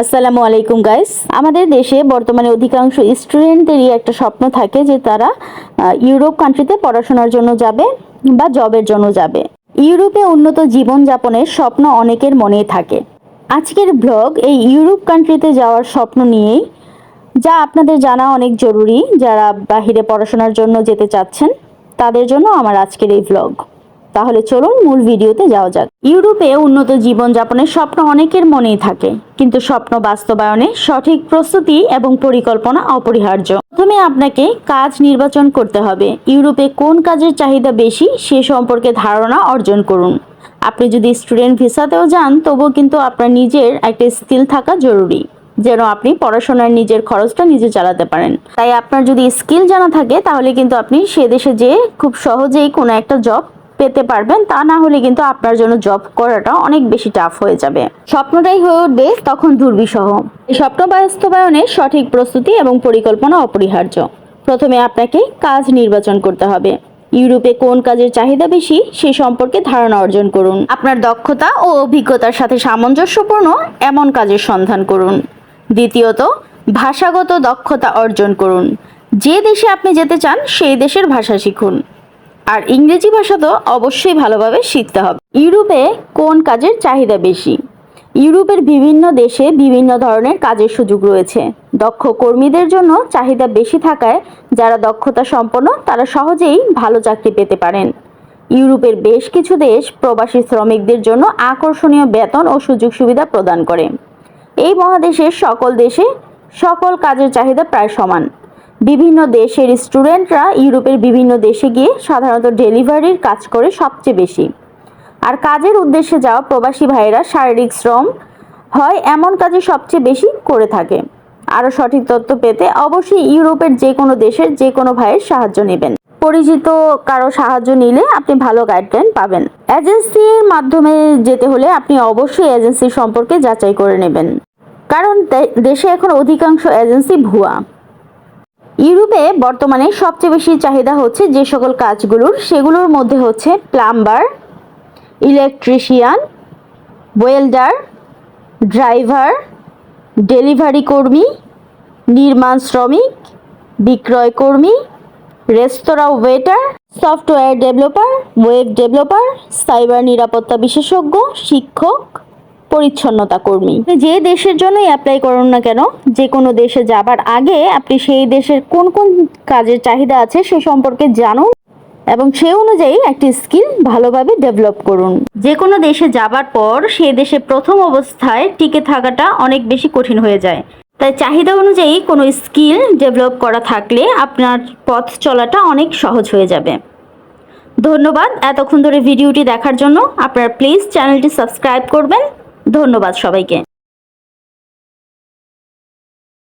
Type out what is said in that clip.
আসসালামু আলাইকুম গাইস আমাদের দেশে বর্তমানে অধিকাংশ স্টুডেন্টদেরই একটা স্বপ্ন থাকে যে তারা ইউরোপ কান্ট্রিতে পড়াশোনার জন্য যাবে বা জবের জন্য যাবে। ইউরোপে উন্নত জীবনযাপনের স্বপ্ন অনেকের মনেই থাকে। আজকের ব্লগ এই ইউরোপ কান্ট্রিতে যাওয়ার স্বপ্ন নিয়েই, যা আপনাদের জানা অনেক জরুরি, যারা বাহিরে পড়াশোনার জন্য যেতে চাচ্ছেন, তাদের জন্য আমার আজকের এই ব্লগ তাহলে চলুন মূল ভিডিওতে যাওয়া যাক। ইউরোপে উন্নত জীবনযাপনের স্বপ্ন অনেকের মনেই থাকে, কিন্তু স্বপ্ন বাস্তবায়নে সঠিক প্রস্তুতি এবং পরিকল্পনা অপরিহার্য। প্রথমে আপনাকে কাজ নির্বাচন করতে হবে। ইউরোপে কোন কাজের চাহিদা বেশি সে সম্পর্কে ধারণা অর্জন করুন। আপনি যদি স্টুডেন্ট ভিসাতেও যান, তবুও কিন্তু আপনার নিজের একটা স্কিল থাকা জরুরি, যেন আপনি পড়াশোনার নিজের খরচটা নিজে চালাতে পারেন। তাই আপনার যদি স্কিল জানা থাকে, তাহলে কিন্তু আপনি সে দেশে যেয়ে খুব সহজেই কোনো একটা জব পেতে পারবেন, তা না হলে কিন্তু আপনার জন্য জব করাটা অনেক বেশি টাফ হয়ে যাবে। স্বপ্নটাই হয়ে উঠবে তখন দুর্বিষহ। এই স্বপ্ন বাস্তবায়নের সঠিক প্রস্তুতি এবং পরিকল্পনা অপরিহার্য। প্রথমে আপনাকে কাজ নির্বাচন করতে হবে। ইউরোপে কোন কাজের চাহিদা বেশি, সে সম্পর্কে ধারণা অর্জন করুন। আপনার দক্ষতা ও অভিজ্ঞতার সাথে সামঞ্জস্যপূর্ণ এমন কাজের সন্ধান করুন। দ্বিতীয়ত, ভাষাগত দক্ষতা অর্জন করুন। যে দেশে আপনি যেতে চান, সেই দেশের ভাষা শিখুন। আর ইংরেজি ভাষা তো অবশ্যই ভালোভাবে শিখতে হবে। ইউরোপে কোন কাজের চাহিদা বেশি? ইউরোপের বিভিন্ন দেশে বিভিন্ন ধরনের কাজের সুযোগ রয়েছে। দক্ষ কর্মীদের জন্য চাহিদা বেশি থাকায় যারা দক্ষতা সম্পন্ন, তারা সহজেই ভালো চাকরি পেতে পারেন। ইউরোপের বেশ কিছু দেশ প্রবাসী শ্রমিকদের জন্য আকর্ষণীয় বেতন ও সুযোগ সুবিধা প্রদান করে। এই মহাদেশের সকল দেশে সকল কাজের চাহিদা প্রায় সমান। বিভিন্ন দেশের স্টুডেন্টরা ইউরোপের বিভিন্ন দেশে গিয়ে সাধারণত ডেলিভারির কাজ করে সবচেয়ে বেশি। আর কাজের উদ্দেশ্যে যাওয়া প্রবাসী ভাইয়েরা শারীরিক শ্রম হয় এমন কাজে সবচেয়ে বেশি করে থাকে। আরও সঠিক তথ্য পেতে অবশ্যই ইউরোপের যে কোনো দেশের যে কোনো ভাইয়ের সাহায্য নেবেন। পরিচিত কারও সাহায্য নিলে আপনি ভালো গাইডলাইন পাবেন। এজেন্সির মাধ্যমে যেতে হলে আপনি অবশ্যই এজেন্সি সম্পর্কে যাচাই করে নেবেন। কারণ দেশে এখন অধিকাংশ এজেন্সি ভুয়া। ইউরোপে বর্তমানে সবচেয়ে বেশি চাহিদা হচ্ছে যে সকল কাজগুলোর, সেগুলোর মধ্যে হচ্ছে plumber, electrician, welder, driver, delivery কর্মী, নির্মাণ শ্রমিক, বিক্রয় কর্মী, রেস্তোরাঁ waiter, software developer, web developer, cyber নিরাপত্তা বিশেষজ্ঞ, শিক্ষক। পরিচ্ছন্নতা কর্মী। যে দেশের জন্যই অ্যাপ্লাই করুন না কেন, যে কোনো দেশে যাবার আগে আপনি সেই দেশের কোন কোন কাজের চাহিদা আছে সে সম্পর্কে জানুন এবং সে অনুযায়ী একটি স্কিল ভালোভাবে ডেভেলপ করুন। যে কোনো দেশে যাবার পর সে দেশে প্রথম অবস্থায় টিকে থাকাটা অনেক বেশি কঠিন হয়ে যায়। তাই চাহিদা অনুযায়ী কোনো স্কিল ডেভেলপ করা থাকলে আপনার পথ চলাটা অনেক সহজ হয়ে যাবে। ধন্যবাদ এতক্ষণ ধরে ভিডিওটি দেখার জন্য। আপনারা প্লিজ চ্যানেলটি সাবস্ক্রাইব করবেন। ধন্যবাদ সবাইকে।